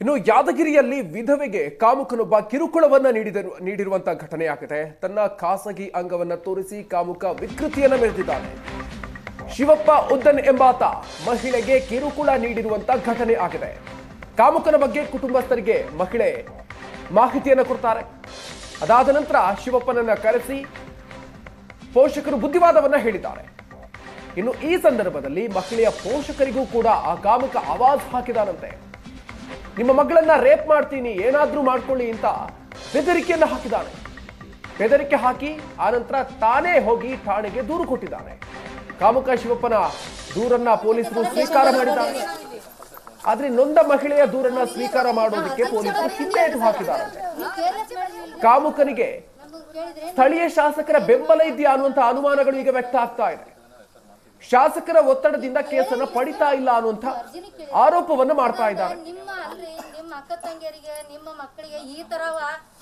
ಇನ್ನು ಯಾದಗಿರಿಯಲ್ಲಿ ವಿಧವೆಗೆ ಕಾಮುಕನೊಬ್ಬ ಕಿರುಕುಳವನ್ನ ನೀಡಿದ ನೀಡಿರುವಂತಹ ಘಟನೆಯಾಗಿದೆ. ತನ್ನ ಖಾಸಗಿ ಅಂಗವನ್ನ ತೋರಿಸಿ ಕಾಮುಕ ವಿಕೃತಿಯನ್ನ ಮೆರೆದಿದ್ದಾನೆ. ಶಿವಪ್ಪ ಉದ್ದನ್ ಎಂಬಾತ ಮಹಿಳೆಗೆ ಕಿರುಕುಳ ನೀಡಿರುವಂತಹ ಘಟನೆ ಆಗಿದೆ. ಕಾಮುಕನ ಬಗ್ಗೆ ಕುಟುಂಬಸ್ಥರಿಗೆ ಮಹಿಳೆ ಮಾಹಿತಿಯನ್ನು ಕೊಡ್ತಾರೆ. ಅದಾದ ನಂತರ ಶಿವಪ್ಪನನ್ನ ಕರೆಸಿ ಪೋಷಕರು ಬುದ್ಧಿವಾದವನ್ನ ಹೇಳಿದ್ದಾರೆ. ಇನ್ನು ಈ ಸಂದರ್ಭದಲ್ಲಿ ಮಹಿಳೆಯ ಪೋಷಕರಿಗೂ ಕೂಡ ಆ ಕಾಮುಕ ಆವಾಜ್ ಹಾಕಿದಾನಂತೆ ನಿಮ್ಮ ಮಗಳನ್ನ ರೇಪ್ ಮಾಡ್ತೀನಿ, ಏನಾದ್ರೂ ಮಾಡ್ಕೊಳ್ಳಿ ಅಂತ ಬೆದರಿಕೆಯನ್ನು ಹಾಕಿದ್ದಾನೆ ಬೆದರಿಕೆ ಹಾಕಿ ಆನಂತರ ತಾನೇ ಹೋಗಿ ಠಾಣೆಗೆ ದೂರು ಕೊಟ್ಟಿದ್ದಾನೆ. ಕಾಮುಕ ಶಿವಪ್ಪನ ದೂರನ್ನ ಪೊಲೀಸರು ಸ್ವೀಕಾರ ಮಾಡಿದ್ದಾರೆ. ಆದ್ರೆ ನೊಂದ ಮಹಿಳೆಯ ದೂರನ್ನ ಸ್ವೀಕಾರ ಮಾಡೋದಕ್ಕೆ ಪೊಲೀಸರು ಹಿಂದೇಟು ಹಾಕಿದ್ದಾರೆ. ಕಾಮುಕನಿಗೆ ಸ್ಥಳೀಯ ಶಾಸಕರ ಬೆಂಬಲ ಇದೆಯಾ ಅನ್ನುವಂತ ಅನುಮಾನಗಳು ಈಗ ವ್ಯಕ್ತ ಆಗ್ತಾ ಇದೆ. ಶಾಸಕರ ಒತ್ತಡದಿಂದ ಕೇಸನ್ನ ಪಡಿತಾ ಇಲ್ಲ ಅನ್ನುವಂತ ಆರೋಪವನ್ನ ಮಾಡ್ತಾ ಇದ್ದಾರೆ. ನಿಮ್ಮ ಅಲ್ರಿ ನಿಮ್ಮ ಅಕ್ಕ ತಂಗಿಯರಿಗೆ ನಿಮ್ಮ ಮಕ್ಕಳಿಗೆ ಈ ತರ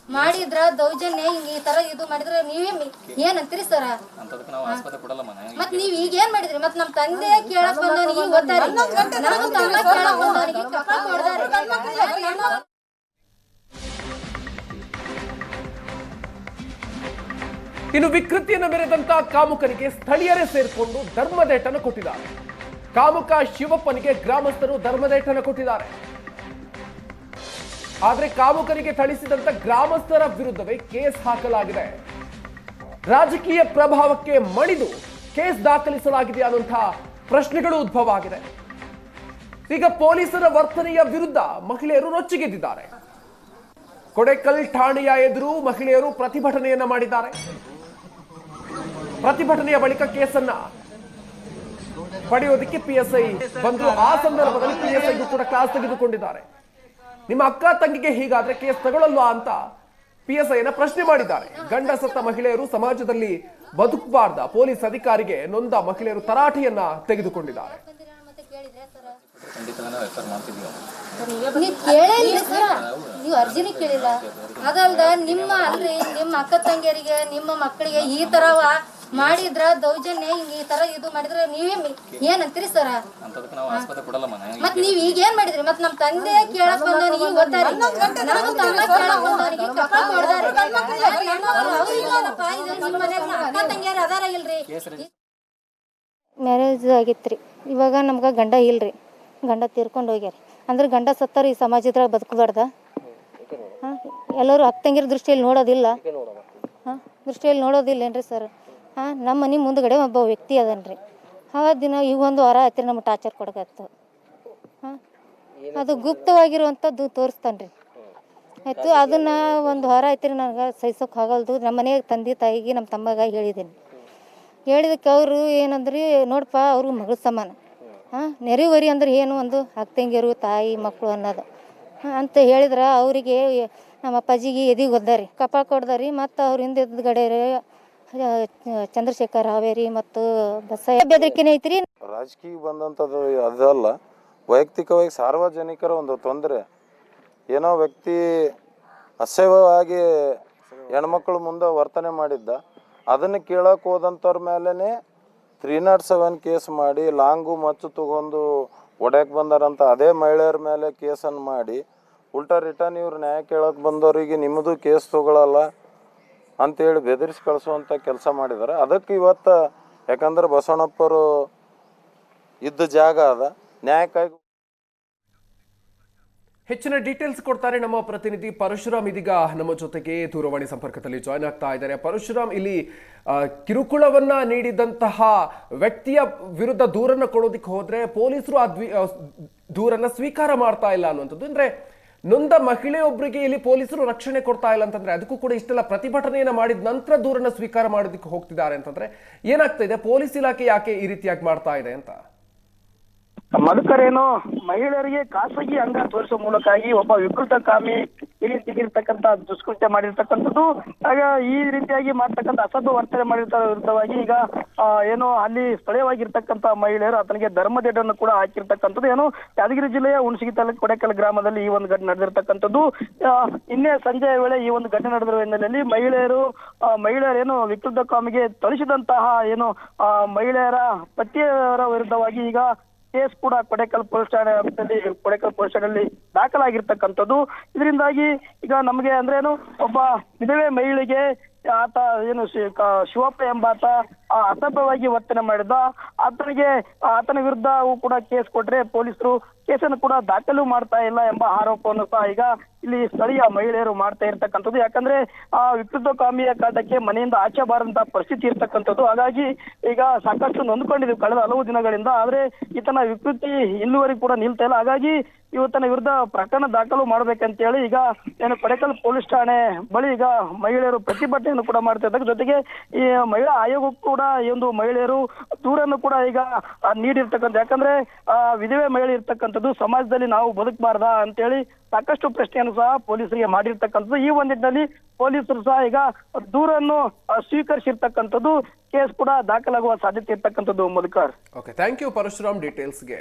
ಮಾಡಿದ್ರ ದೌರ್ಜನ್ಯ ಹಿಂಗ್ ಈ ತರ ಇದು ಮಾಡಿದ್ರೆ ನೀವೇ ಏನಂತೀರಿ ಏನ್ ಅಂತೀರಿ ಸರ? ಅಂತದಕ್ಕೆ ನಾವು ಆಸ್ಪತ್ರೆ ಕೊಡಲ್ಲ ಮನೆ. ಮತ್ ನೀವ್ ಈಗ ಏನ್ ಮಾಡಿದ್ರಿ? ಮತ್ ನಮ್ ತಂದೆ ಕೇಳಕ್ ಬಂದವನಿಗೆ ಓದ್ತಾರಿ ನಮ್ಮ ತಮ್ಮ ಕೇಳಕ್ ಬಂದವನಿಗೆ ಕಪ್ಪ ಹೊಡ್ದಾರಿ. ಇನ್ನು ವಿಕೃತಿಯನ್ನು ಮೆರೆದಂತ ಕಾಮುಕನಿಗೆ ಸ್ಥಳೀಯರೇ ಸೇರಿಕೊಂಡು ಧರ್ಮದೇಟನ ಕೊಟ್ಟಿದ್ದಾರೆ. ಕಾಮುಕ ಶಿವಪ್ಪನಿಗೆ ಗ್ರಾಮಸ್ಥರು ಧರ್ಮದೇಟನ ಕೊಟ್ಟಿದ್ದಾರೆ. ಆದರೆ ಕಾಮುಕನಿಗೆ ಥಳಿಸಿದಂತ ಗ್ರಾಮಸ್ಥರ ವಿರುದ್ಧವೇ ಕೇಸ್ ಹಾಕಲಾಗಿದೆ. ರಾಜಕೀಯ ಪ್ರಭಾವಕ್ಕೆ ಮಣಿದು ಕೇಸ್ ದಾಖಲಿಸಲಾಗಿದೆ ಅನ್ನುವಂತಹ ಪ್ರಶ್ನೆಗಳು ಉದ್ಭವ ಆಗಿದೆ ಈಗ ಪೊಲೀಸರ ವರ್ತನೆಯ ವಿರುದ್ಧ ಮಹಿಳೆಯರು ರೊಚ್ಚಿಗೆದ್ದಿದ್ದಾರೆ. ಕೊಡೆಕಲ್ ಠಾಣೆಯ ಎದುರು ಮಹಿಳೆಯರು ಪ್ರತಿಭಟನೆಯನ್ನ ಮಾಡಿದ್ದಾರೆ. ಪ್ರತಿಭಟನೆಯ ಬಳಿಕ ಕೇಸನ್ನ ಪಡೆಯೋದಕ್ಕೆ ಪಿಎಸ್ಐ ಬಂದು ಆ ಸಂದರ್ಭದಲ್ಲಿ ಪಿಎಸ್ಐಗೂ ಕೂಡ ಕ್ಲಾಸ್ ತೆಗೆದುಕೊಂಡಿದ್ದಾರೆ. ನಿಮ್ಮ ಅಕ್ಕ ತಂಗಿಗೆ ಹೀಗಾದ್ರೆ ಕೇಸ್ ತಗೊಳ್ಳಲ್ವಾ ಅಂತ ಪಿಎಸ್ಐ ಐನ ಪ್ರಶ್ನೆ ಮಾಡಿದ್ದಾರೆ. ಗಂಡ ಸತ್ತ ಮಹಿಳೆಯರು ಸಮಾಜದಲ್ಲಿ ಬದುಕಬಾರ್ದ ಪೊಲೀಸ್ ಅಧಿಕಾರಿಗೆ ನೊಂದ ಮಹಿಳೆಯರು ತರಾಟೆಯನ್ನ ತೆಗೆದುಕೊಂಡಿದ್ದಾರೆ. ನಾವು ಅರ್ಜಿನೇ ಕೇಳಿಲ್ಲ. ಅದಲ್ದ ನಿಮ್ಮ ಅಕ್ಕ ತಂಗಿಯರಿಗೆ ನಿಮ್ಮ ಮಕ್ಕಳಿಗೆ ಈ ತರವ ಮಾಡಿದ್ರ ದೌರ್ಜನ್ಯ ಹಿಂಗ ಈ ತರ ಇದು ಮಾಡಿದ್ರೆ ನೀವೇ ಏನಂತೀರಿ ಏನ್ ಅಂತೀರಿ ಸರ? ಅಂತದಕ್ಕೆ ನಾವು ಆಸ್ಪತ್ರೆ ಕೊಡಲ್ಲ ಮನೆ. ಮತ್ ನೀವ್ ಈಗ ಏನ್ ಮಾಡಿದ್ರಿ? ಮತ್ ನಮ್ ತಂದೆ ಕೇಳಕ್ ಬಂದವನಿಗೆ ಓದ್ತಾರಿ ತಮ್ಮ ಕೇಳಕ್ ಬಂದವನಿಗೆ ಅಕ್ಕ ತಂಗಿಯರ್ ಅದಾರ ಇಲ್ರಿ? ಮ್ಯಾರೇಜ್ ಆಗಿತ್ರಿ. ರೀ ಇವಾಗ ನಮ್ಗೆ ಗಂಡ ಇಲ್ರಿ. ಗಂಡ ತೀರ್ಕೊಂಡು ಹೋಗ್ಯಾರ. ಅಂದ್ರೆ ಗಂಡ ಸತ್ತಾರ ಈ ಸಮಾಜ ಬದುಕಬಾರ್ದ? ಎಲ್ಲರೂ ಅಕ್ಕ ತಂಗಿರ ದೃಷ್ಟಿಯಲ್ಲಿ ನೋಡೋದಿಲ್ಲ? ಹಾಂ ದೃಷ್ಟಿಯಲ್ಲಿ ನೋಡೋದಿಲ್ಲೇನ್ರಿ ಸರ್? ನಮ್ಮ ಮನೆ ಮುಂದ್ಗಡೆ ಒಬ್ಬ ವ್ಯಕ್ತಿ ಅದನ್ರಿ. ಆ ದಿನ ಈಗ ಒಂದು ವಾರ ಆಯ್ತು ನಮ್ಗೆ ಟಾರ್ಚರ್ ಕೊಡಕತ್ತು. ಹಾಂ ಅದು ಗುಪ್ತವಾಗಿರುವಂಥದ್ದು ತೋರಿಸ್ತಾನೆ ರೀ ಆಯಿತು, ಅದನ್ನು ಒಂದು ವಾರ ಆಯ್ತು ರೀ ನನಗೆ ಸಹಿಸೋಕೆ ಆಗಲ್ದು. ನಮ್ಮ ಮನೆಗೆ ತಂದೆ ತಾಯಿಗೆ ನಮ್ಮ ತಮ್ಮಗ ಹೇಳಿದ್ದೀನಿ ಹೇಳಿದಕ್ಕೆ ಅವರು ಏನಂದ್ರಿ ನೋಡಪ್ಪ ಅವ್ರಿಗೆ ಮಗಳ ಸಮಾನ. ಹಾಂ ನೆರೆವರಿ ಅಂದ್ರೆ ಏನು ಒಂದು ಅಕ್ತಂಗಿಯರು ತಾಯಿ ಮಕ್ಕಳು ಅನ್ನೋದು. ಅಂತ ಹೇಳಿದ್ರೆ ಅವರಿಗೆ ನಮ್ಮ ಅಪ್ಪಾಜಿಗೆ ಎದಿಗೆ ಒದ್ದಾರಿ ಕಪಾಳ ಕೊಡ್ದಾರಿ, ಮತ್ತು ಅವ್ರ ಹಿಂದೆ ಗಡೆ ಚಂದ್ರಶೇಖರ್ ಹಾವೇರಿ ಮತ್ತು ಬಸಯ್ಯ ಬೆದರಿಕೆನೆ ಐತ್ರಿ? ರಾಜಕೀಯ ಬಂದಂಥದ್ದು ಅದಲ್ಲ. ವೈಯಕ್ತಿಕವಾಗಿ ಸಾರ್ವಜನಿಕರ ಒಂದು ತೊಂದರೆ. ಏನೋ ವ್ಯಕ್ತಿ ಅಸಹ್ಯವಾಗಿ ಹೆಣ್ಮಕ್ಳು ಮುಂದೆ ವರ್ತನೆ ಮಾಡಿದ್ದ. ಅದನ್ನು ಕೇಳಕ್ಕೆ ಹೋದಂಥವ್ರ ಮೇಲೇ ತ್ರೀ ನಾಟ್ ಸೆವೆನ್ ಕೇಸ್ ಮಾಡಿ, ಲಾಂಗು ಮಚ್ಚು ತಗೊಂಡು ಒಡೆಯಕ್ಕೆ ಬಂದಾರಂತ ಅದೇ ಮಹಿಳೆಯರ ಮೇಲೆ ಕೇಸನ್ನು ಮಾಡಿ, ಉಲ್ಟಾ ರಿಟರ್ನ್ ಇವ್ರು ನ್ಯಾಯ ಕೇಳಕ್ಕೆ ಬಂದವರಿಗೆ ನಿಮ್ಮದು ಕೇಸ್ ತಗೊಳ್ಳಲ್ಲ ಅಂತೇಳಿ ಬೆದರಿಸಿ ಕಳಿಸುವಂಥ ಕೆಲಸ ಮಾಡಿದ್ದಾರೆ ಅದಕ್ಕೆ ಇವತ್ತು ಯಾಕಂದ್ರೆ ಬಸವಣ್ಣಪ್ಪರು ಇದ್ದ ಜಾಗ ಅದ. ನ್ಯಾಯಕ್ಕಾಗಿ ಹೆಚ್ಚಿನ ಡೀಟೇಲ್ಸ್ ಕೊಡ್ತಾರೆ ನಮ್ಮ ಪ್ರತಿನಿಧಿ ಪರಶುರಾಮ್ ಇದೀಗ ನಮ್ಮ ಜೊತೆಗೆ ದೂರವಾಣಿ ಸಂಪರ್ಕದಲ್ಲಿ ಜಾಯ್ನ್ ಆಗ್ತಾ ಇದ್ದಾರೆ. ಪರಶುರಾಮ್ ಇಲ್ಲಿ ಕಿರುಕುಳವನ್ನ ನೀಡಿದಂತಹ ವ್ಯಕ್ತಿಯ ವಿರುದ್ಧ ದೂರನ್ನ ಕೊಡೋದಿಕ್ಕೆ ಹೋದ್ರೆ ಪೊಲೀಸರು ಆ, ದೂರನ್ನ ಸ್ವೀಕಾರ ಮಾಡ್ತಾ ಇಲ್ಲ ಅನ್ನುವಂಥದ್ದು. ಅಂದ್ರೆ ನೊಂದ ಮಹಿಳೆಯೊಬ್ಬರಿಗೆ ಇಲ್ಲಿ ಪೊಲೀಸರು ರಕ್ಷಣೆ ಕೊಡ್ತಾ ಇಲ್ಲ ಅಂತಂದ್ರೆ ಅದಕ್ಕೂ ಕೂಡ ಇಷ್ಟೆಲ್ಲ ಪ್ರತಿಭಟನೆಯನ್ನು ಮಾಡಿದ ನಂತರ ದೂರನ್ನು ಸ್ವೀಕಾರ ಮಾಡೋದಕ್ಕೆ ಹೋಗ್ತಿದ್ದಾರೆ ಅಂತಂದ್ರೆ ಏನಾಗ್ತಾ ಇದೆ? ಪೊಲೀಸ್ ಇಲಾಖೆ ಯಾಕೆ ಈ ರೀತಿಯಾಗಿ ಮಾಡ್ತಾ ಇದೆ ಅಂತ? ಮಧುಕರೇನು ಮಹಿಳೆಯರಿಗೆ ಖಾಸಗಿ ಅಂಗ ತೋರಿಸುವ ಮೂಲಕವಾಗಿ ಒಬ್ಬ ವಿಕೃತ ಕಾಮಿ ಈ ರೀತಿಯಾಗಿರ್ತಕ್ಕಂಥ ದುಷ್ಕೃತ್ಯ ಮಾಡಿರ್ತಕ್ಕಂಥದ್ದು, ಆಗ ಈ ರೀತಿಯಾಗಿ ಮಾಡ್ತಕ್ಕಂಥ ಅಸಭ್ಯ ವರ್ತನೆ ಮಾಡಿರ್ತ ವಿರುದ್ಧವಾಗಿ ಈಗ ಏನು ಅಲ್ಲಿ ಸ್ಥಳೀಯವಾಗಿರ್ತಕ್ಕಂಥ ಮಹಿಳೆಯರು ಆತನಿಗೆ ಧರ್ಮದೆಡನ್ನು ಕೂಡ ಹಾಕಿರ್ತಕ್ಕಂಥದ್ದು. ಏನು, ಯಾದಗಿರಿ ಜಿಲ್ಲೆಯ ಹುಣಸಗಿ ತಾಲೂಕು ಕೊಡೆಕಲ್ ಗ್ರಾಮದಲ್ಲಿ ಈ ಒಂದು ಘಟನೆ ನಡೆದಿರ್ತಕ್ಕಂಥದ್ದು. ಇನ್ನೇ ಸಂಜೆಯ ವೇಳೆ ಈ ಒಂದು ಘಟನೆ ನಡೆದಿರುವ ಹಿನ್ನೆಲೆಯಲ್ಲಿ ಮಹಿಳೆಯರು ಮಹಿಳೆಯರೇನು ವಿಕೃತ ಕಾಮಿಗೆ ಥಳಿಸಿದಂತಹ ಏನು ಮಹಿಳೆಯರ ಪತಿಯರ ವಿರುದ್ಧವಾಗಿ ಈಗ ಕೇಸ್ ಕೂಡ ಕೊಡೆಕಲ್ ಪೊಲೀಸ್ ಠಾಣೆ ವ್ಯಾಪ್ತಿಯಲ್ಲಿ ಕೊಡೆಕಲ್ ಪೊಲೀಸ್ ಠಾಣೆಯಲ್ಲಿ ದಾಖಲಾಗಿರ್ತಕ್ಕಂಥದ್ದು. ಇದರಿಂದಾಗಿ ಈಗ ನಮಗೆ ಅಂದ್ರೇನು ಒಬ್ಬ ವಿಧವೆ ಮಹಿಳೆಗೆ ಆತ ಏನು ಶಿ- ಶಿವಪ್ಪ ಎಂಬಾತ ಆ, ಅಸಭ್ಯವಾಗಿ ವರ್ತನೆ ಮಾಡಿದ ಆತನಿಗೆ ಆತನ ವಿರುದ್ಧವೂ ಕೂಡ ಕೇಸ್ ಕೊಟ್ರೆ ಪೊಲೀಸರು ಕೇಸನ್ನು ಕೂಡ ದಾಖಲು ಮಾಡ್ತಾ ಇಲ್ಲ ಎಂಬ ಆರೋಪವನ್ನು ಸಹ ಈಗ ಇಲ್ಲಿ ಸ್ಥಳೀಯ ಮಹಿಳೆಯರು ಮಾಡ್ತಾ ಇರ್ತಕ್ಕಂಥದ್ದು. ಯಾಕಂದ್ರೆ ಆ ವಿಕೃತಕಾಮಿಯ ಕಾಟಕ್ಕೆ ಮನೆಯಿಂದ ಆಚೆ ಬಾರಂತ ಪರಿಸ್ಥಿತಿ ಇರ್ತಕ್ಕಂಥದ್ದು. ಹಾಗಾಗಿ ಈಗ ಸಾಕಷ್ಟು ನೊಂದ್ಕೊಂಡಿದ್ವಿ ಕಳೆದ ಹಲವು ದಿನಗಳಿಂದ. ಆದ್ರೆ ಈತನ ವಿಕೃತಿ ಇಲ್ಲಿವರೆಗೂ ಕೂಡ ನಿಲ್ತಾ ಇಲ್ಲ. ಹಾಗಾಗಿ ಇವತ್ತನ ವಿರುದ್ಧ ಪ್ರಕರಣ ದಾಖಲು ಮಾಡ್ಬೇಕಂತೇಳಿ ಈಗ ಏನು ಕೊಡೆಕಲ್ ಪೊಲೀಸ್ ಠಾಣೆ ಬಳಿ ಈಗ ಮಹಿಳೆಯರು ಪ್ರತಿಭಟನೆಯನ್ನು ಕೂಡ ಮಾಡ್ತಾ ಜೊತೆಗೆ ಈ ಮಹಿಳಾ ಆಯೋಗಕ್ಕೂ ಕೂಡ ಈ ಒಂದು ಮಹಿಳೆಯರು ದೂರನ್ನು ಕೂಡ ಈಗ ನೀಡಿರ್ತಕ್ಕಂಥ ಯಾಕಂದ್ರೆ, ಆ, ವಿಧವೆ ಮಹಿಳೆ ಇರ್ತಕ್ಕಂಥದ್ದು ಸಮಾಜದಲ್ಲಿ ನಾವು ಬದುಕಬಾರ್ದಾ ಅಂತೇಳಿ ಸಾಕಷ್ಟು ಪ್ರಶ್ನೆಯನ್ನು ಸಹ ಪೊಲೀಸರಿಗೆ ಮಾಡಿರ್ತಕ್ಕಂಥದ್ದು. ಈ ಒಂದು ನಿಟ್ಟಿನಲ್ಲಿ ಪೊಲೀಸರು ಸಹ ಈಗ ದೂರನ್ನು ಸ್ವೀಕರಿಸಿರ್ತಕ್ಕಂಥದ್ದು ಕೇಸ್ ಕೂಡ ದಾಖಲಾಗುವ ಸಾಧ್ಯತೆ ಇರ್ತಕ್ಕಂಥದ್ದು Madhukar okay thank you Parashuram ಡೀಟೇಲ್ಸ್ಗೆ